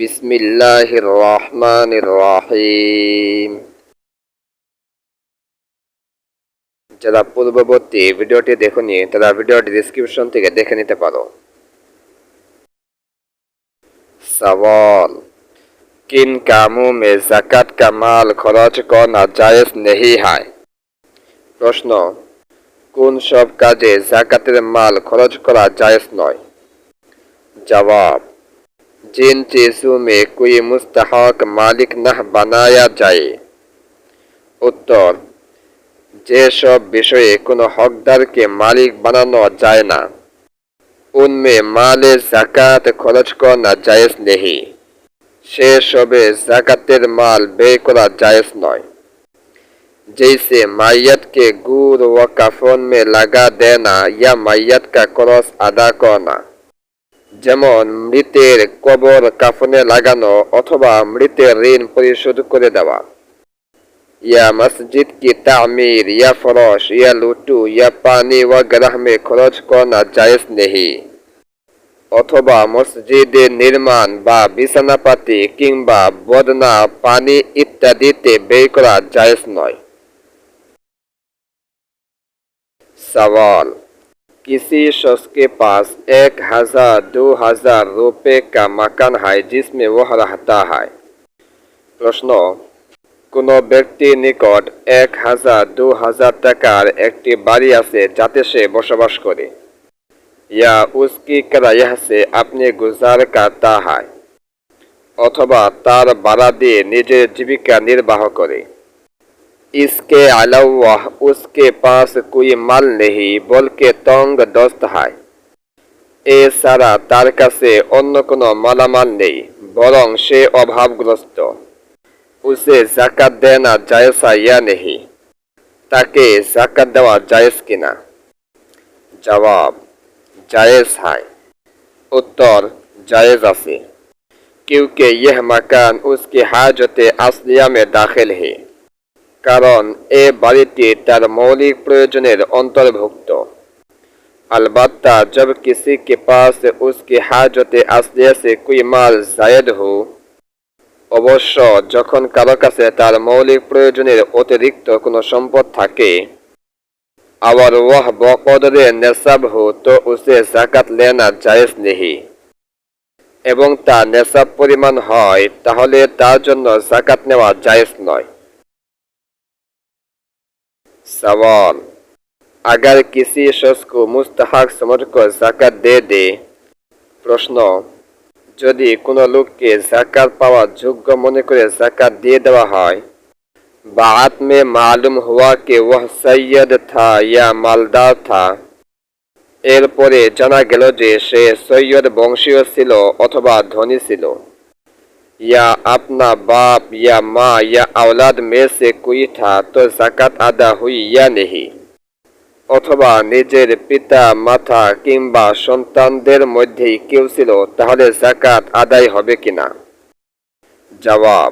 بسم الله الرحمن الرحيم যারা পূর্ববর্তী ভিডিওটি দেখুনি, তারা ভিডিওটি ডিসক্রিপশন থেকে দেখে নিতে পারো। সওয়াল, কিন কামু মে জাকাত কামাল খরচ করা জায়েজ নেহি হয়? প্রশ্ন, কোন সব কাজে জাকাতের মাল খরচ করা জায়েজ নয়? জবাব जिन चीज़ों में कोई मुस्तहक मालिक न बनाया जाए উত্তর যেসব বিষয়ে কোনো হকদারকে মালিক বানানো যায় না उनमें माल জাকাত খরচ করা জায়েজ নেই সে সবে জাকাতের মাল ব্যয় করা জায়েজ নয় जैसे मैयत के गुर व कफन में लगा देना या मैयत का क्रॉस अदा करना যেমন মৃতের কবর কাফনে লাগানো অথবা মৃতের ঋণ পরিশোধ করে দেওয়া। ইয়া মসজিদ কি তামির, ইয়া ফরস ইয়া লুটু, ইয়া পানি ওয়া গ্রাহ মে খরচ করা জায়েজ নেহি? অথবা মসজিদের নির্মাণ বা বিছানাপাতি কিংবা বদনা, পানি ইত্যাদিতে ব্যয় করা জায়েজ নয়। সওয়াল किसी शख्स के पास एक हजार दो हजार रुपए का मकान है जिसमें वह रहता है প্রশ্ন কোনো ব্যক্তির নিকট এক হাজার দু হাজার টাকার একটি বাড়ি আছে যাতে সে বসবাস করে ইয়া উসকি কিরায়া সে আপনি গুজার করতা হয় অথবা তার ভাড়া দিয়ে নিজের জীবিকা নির্বাহ করে اس کے علاوہ اس کے پاس کوئی مل نہیں، بلکہ تونگ دوست ہے۔ اے سارا تارکہ سے ان کو مل مال نہیں برن شے ابحاب گرست اسے ذکر دینا جائسا یا نہیں؟ تاکہ زکت دوا جائس کی نا جواب جائس ہے۔ اتر جائزہ سے کیونکہ یہ مکان اس کی حاجت اصلیہ میں داخل ہے۔ কারণ এ বাড়িটি তার মৌলিক প্রয়োজনের অন্তর্ভুক্ত अलबत्ता जब किसी के पास उसकी हाजत असलिया से कोई माल जायद हो অবশ্য যখন কারো কাছে তার মৌলিক প্রয়োজনের অতিরিক্ত কোনো সম্পদ থাকে আবার ওয়াহ বকদরে নেশাব হো তো উসে জাকাত লেনা জায়েজ নেহি এবং তা নেশাব পরিমাণ হয় তাহলে তার জন্য জাকাত নেওয়া জায়েজ নয় सवाल अगर किसी शख्स को मुस्तहक समझकर জাকাত দে দে প্রশ্ন যদি কোনো লোককে জাকাত পাওয়া যোগ্য মনে করে জাকাত দিয়ে দেওয়া হয় बात में मालूम हुआ कि वह सैयद था या मालदार था এরপরে জানা গেল যে সে সৈয়দ বংশীয় ছিল অথবা ধনী ছিল या अपना बाप या माँ या औलाद में से कोई था तो জাকাত আদা हुई या नहीं অথবা নিজের পিতা মাতা কিংবা সন্তানদের মধ্যেই কেউ ছিল তাহলে জাকাত আদায় হবে কিনা জবাব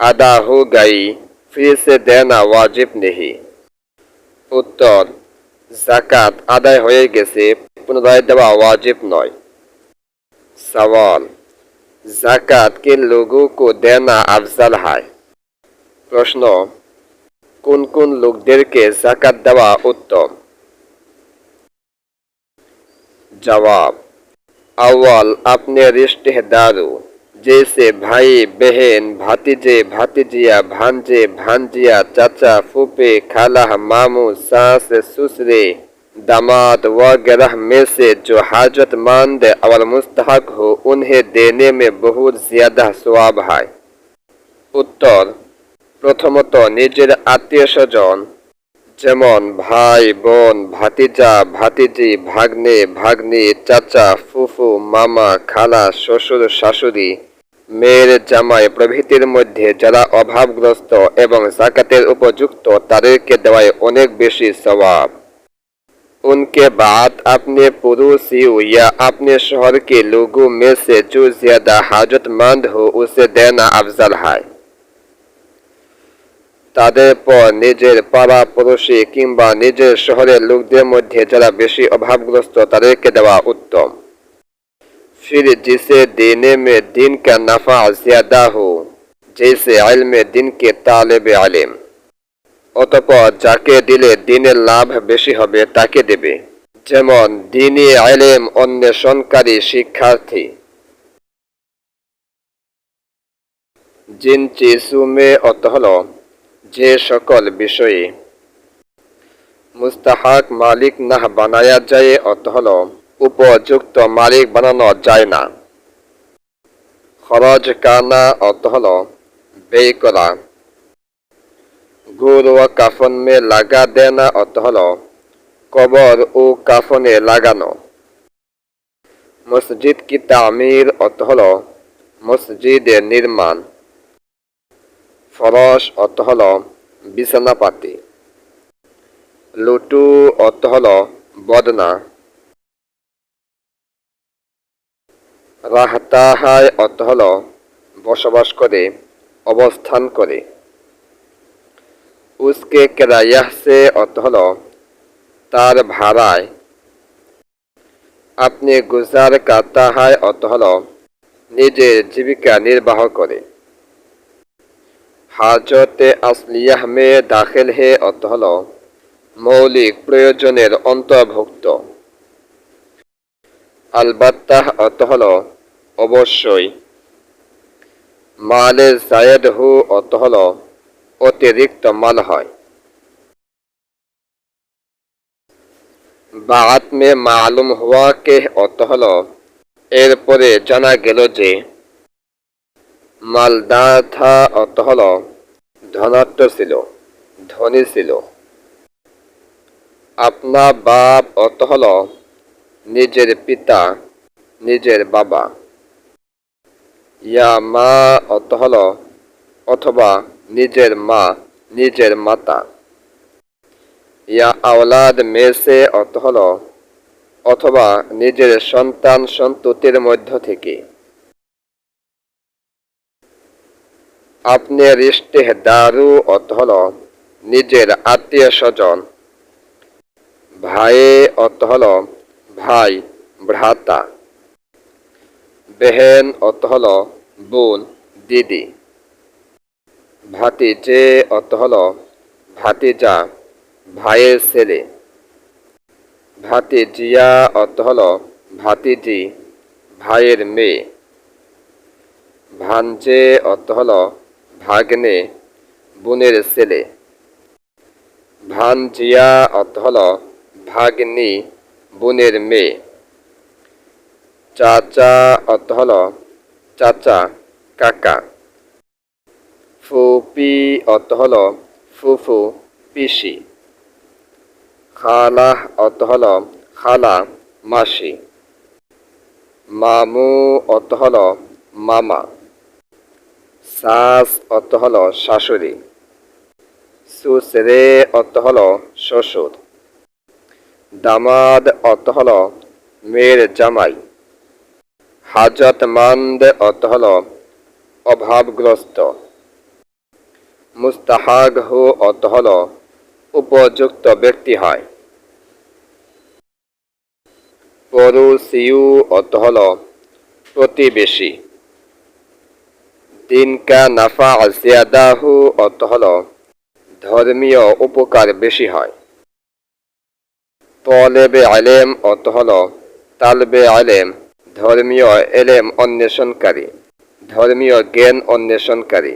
আদা হু গাই ফির সে দেনা ওয়াজিব নেহি উত্তর জাকাত আদায় হয়ে গেছে পুনরায় দেওয়া ওয়াজিব নয় সওয়াল زکات کن لوگوں کو دینا افضل ہے۔ پرشن، کن کن لوگ دیر کے زکات دوا اتم؟ جواب، اول اپنے رشتہ داروں، جیسے بھائی، بہن بھاتیجے بھاتیجیا بھانجے بھانجیا چچا پھوپے خالہ مامو ساس، سسرے۔ दामाद वगैरह में से जो हाजतमंद और मुस्तहक हो उन्हें देने में बहुत ज्यादा स्वाब है उत्तर প্রথমত নিজের আত্মীয় স্বজন যেমন ভাই বোন ভাতিজা ভাতিজি ভাগ্নে ভাগ্নি চাচা ফুফু মামা খালা শ্বশুর শাশুড়ি মেয়ের জামাই প্রভৃতির মধ্যে যারা অভাবগ্রস্ত এবং জাকাতের উপযুক্ত তাদেরকে দেওয়ায় অনেক বেশি স্বভাব ان کے بعد اپنے پڑوسیوں یا اپنے شہر کے لوگوں میں سے جو زیادہ حاجت مند ہو، اسے دینا افضل ہے۔ তাদের পর নিজের পাড়া شہر لوگ নিজের শহরের লোকদের মধ্যে যারা বেশি অভাবগ্রস্ত کے دوا اتم۔ پھر جسے دینے میں دین کا نفع زیادہ ہو، جیسے علم دین کے طالب علم۔ অতপর যাকে দিলে দিনের লাভ বেশি হবে, তাকে দেবে। যেমন দিনী আলেম অন্বেষণকারী শিক্ষার্থী। জিন চিসুমে অত হল যে সকল বিষয়ে মুস্তাহাক মালিক না বানায়া যায় অত হল উপযুক্ত মালিক বানানো যায় না। খরচ কানা অত হল ব্যয় করা। গুর ও কাফন মে লাগা দেনা অত হল কবর ও কাফনে লাগানো। মসজিদ কি তামির অত হল মসজিদের নির্মাণ। ফরস অত হল বিছানাপাতি। লুটু অর্থ হল বদনা। রাহতাহায় অর্থ হল বসবাস করে, অবস্থান করে। উসকে কেরায়াহ সে অর্থ হল তার ভাড়ায়। আপনি গুজার কাতাহায় অর্থ হল নিজের জীবিকা নির্বাহ করে। হাজতে আসলিয়াহ মে দাখিল হে অর্থ হল মৌলিক প্রয়োজনের অন্তর্ভুক্ত। আলবাত্তাহ অর্থ হল অবশ্যই। মালে জায়েদ হু অর্থ হল অতিরিক্ত মাল হয়। বাদ মে মালুম হওয়া কে অর্থ হল, এরপরে জানা গেল যে, মালদাথা অর্থ হল, ধনাত্ম ছিল, ধনী ছিল। আপনা বাপ অর্থ হল, নিজের পিতা, নিজের বাবা। ইয়া মা অর্থ হল, অথবা নিজের মা নিজের মাতা ইয়া আওলাদ মেসে অর্থ হল অথবা নিজের সন্তান সন্ততির মধ্য থেকে আপনি রিস্টেহ দারু অর্থ হল নিজের আত্মীয় স্বজন ভাইয়ে অর্থ হল ভাই ভ্রাতা বেহেন অর্থ হল বোন দিদি ভাতিজে অর্থ হল ভাতিজা ভাইয়ের ছেলে। ভাতিজিয়া অর্থ হল ভাতিজি ভাইয়ের মেয়ে। ভাঞ্জে অর্থ হল ভাগ্নে বোনের ছেলে। ভানজিয়া অর্থ হল ভাগ্নি বোনের মেয়ে। চাচা অর্থ হল চাচা কাকা। ফুপি অর্থ হল ফুফু পিসি। খালা অর্থ হল খালা, মাসি। মামু অর্থ হল মামা। শাস অর্থ হল শাশুড়ি। সুসরে অর্থ হল শ্বশুর। দামাদ অর্থ হল মেয়ের জামাই। হাজতমন্দ অর্থ হল অভাবগ্রস্ত। মুস্তাহাগ হু অর্থ হল উপযুক্ত ব্যক্তি হয়। পরুসিউ অর্থ হল প্রতিবেশী। দিনকা নাফা জিয়াদাহু অর্থ হল ধর্মীয় উপকার বেশি হয়। তলেবে আলেম অর্থ হল তালবে আলেম, ধর্মীয় এলেম অন্বেষণকারী, ধর্মীয় জ্ঞান অন্বেষণকারী।